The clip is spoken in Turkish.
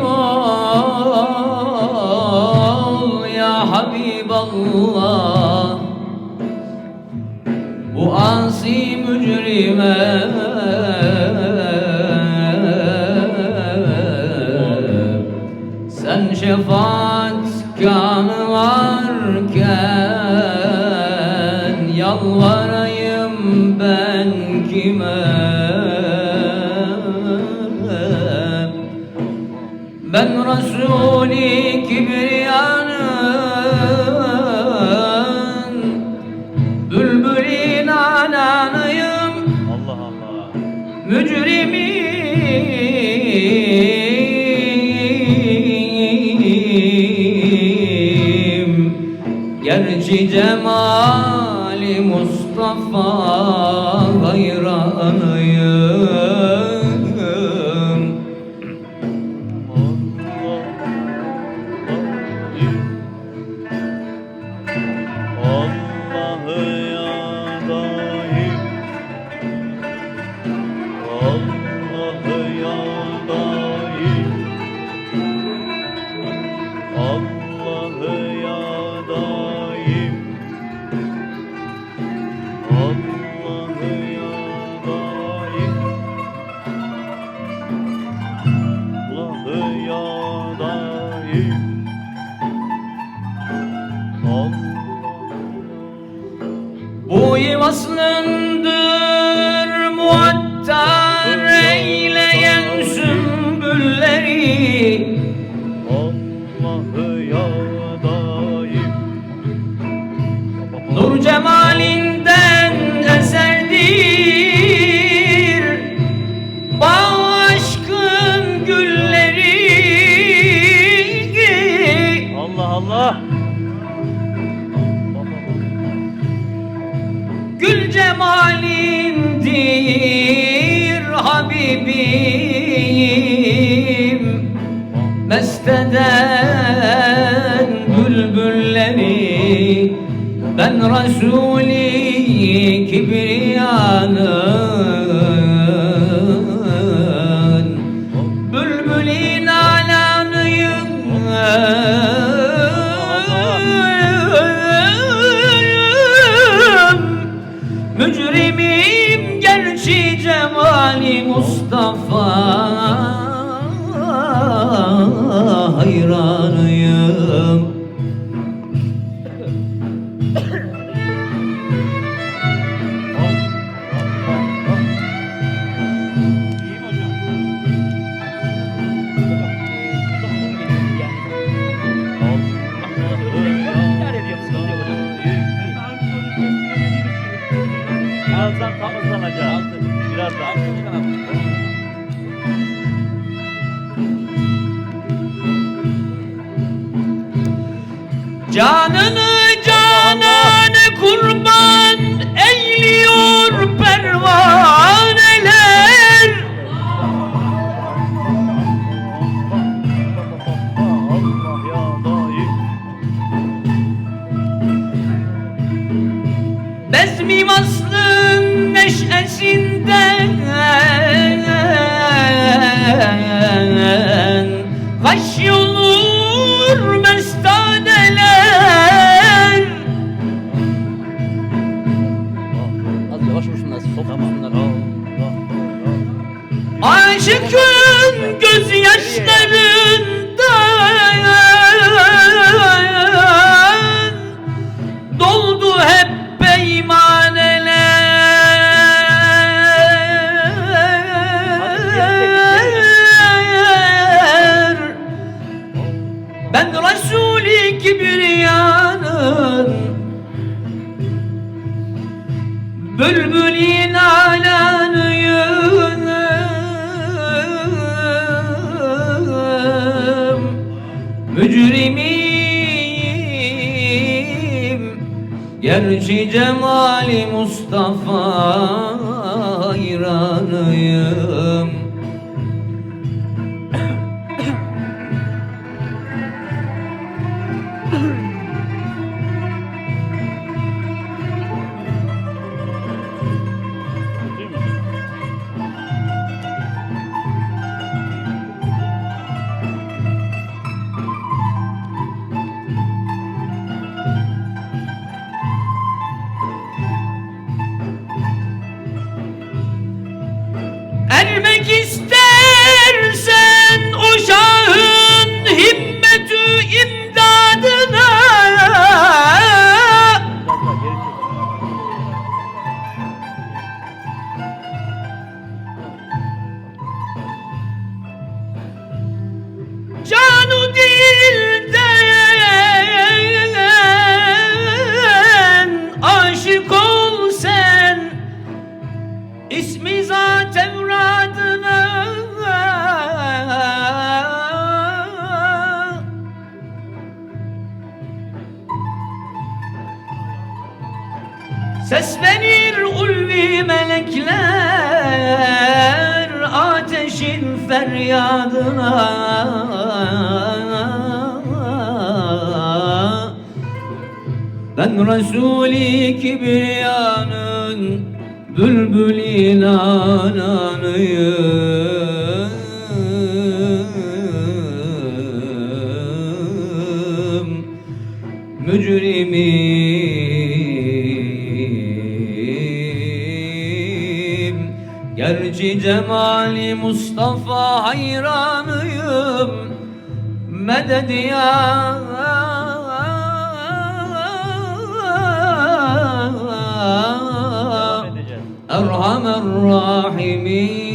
ol ya Habiballah. Bu asi mücrime. Sen şefaat Ben Resul-i Kibriyan'ın Bülbülin ananıyım Allah Allah. Mücrimim Gerçi cemali Mustafa Bu yuvasındır muattar eyleyen sümbülleri. Allah'ı ya daim Nur cemalinden cemalindir Habibim Mest eden bülbülleri Ben Resul-i Kibriyan'ın Mücrimim gerçi cemali Mustafa. Hayranıyım Canını canane neşesinden Kaş yolur mestaneler. Az yavaş vursunlar, sokmasınlar. Aşıkın gözyaşlarından Bülbülin alanıyım Mücrimim Gerçi cemali Mustafa hayranıyım Seslenir ulvi melekler ateşin feryadına. Ben Resul-i Kibriya'nın bülbül inananıyım mücrimim Gerçi cemali Mustafa hayranıyım. Medet ya. Erhamer Rahimin